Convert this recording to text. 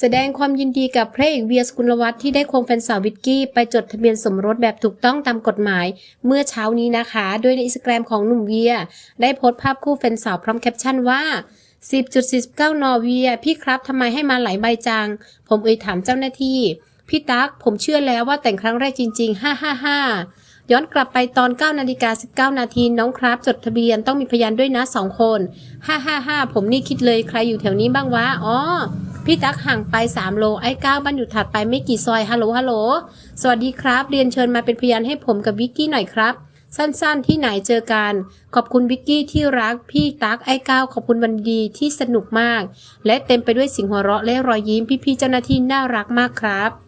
แสดงความยินดีกับพระเอกเวียสกุลวัฒน์ที่ได้ควงแฟนสาววิกกี้ไปจดทะเบียนสมรสแบบถูกต้องตามกฎหมาย เมื่อเช้านี้นะคะ โดยในอินสตาแกรมของหนุ่มเวีย ได้โพสต์ภาพคู่แฟนสาวพร้อมแคปชั่นว่า 10.49 นอเวีย พี่ครับทำไมให้มาหลายใบจัง ผมเอ่ยถามเจ้าหน้าที่ พี่ตั๊กผมเชื่อแล้วว่าแต่งครั้งแรกจริง ๆ 555ย้อนกลับไปตอน9นาฬิกา19 นาทีน้องครับจดทะเบียนต้องมีพยานด้วยนะ 2 คน 555 ผมนี่คิดเลยใครอยู่แถวนี้บ้างวะ อ๋อ พี่ตั๊กห่างไป 3 โลไอ้ก้าวบ้านอยู่ถัดไปไม่กี่ซอยฮัลโหลฮัลโหลสวัสดีครับ เรียนเชิญมาเป็นพยานให้ผมกับวิกกี้หน่อยครับ สั้นๆ ที่ไหนเจอกัน ขอบคุณวิกกี้ที่รัก พี่ตั๊กไอ้ก้าวขอบคุณวันดีที่สนุกมาก และเต็มไปด้วยสิ่งหัวเราะและรอยยิ้มพี่ๆเจ้าหน้าที่น่ารักมากครับ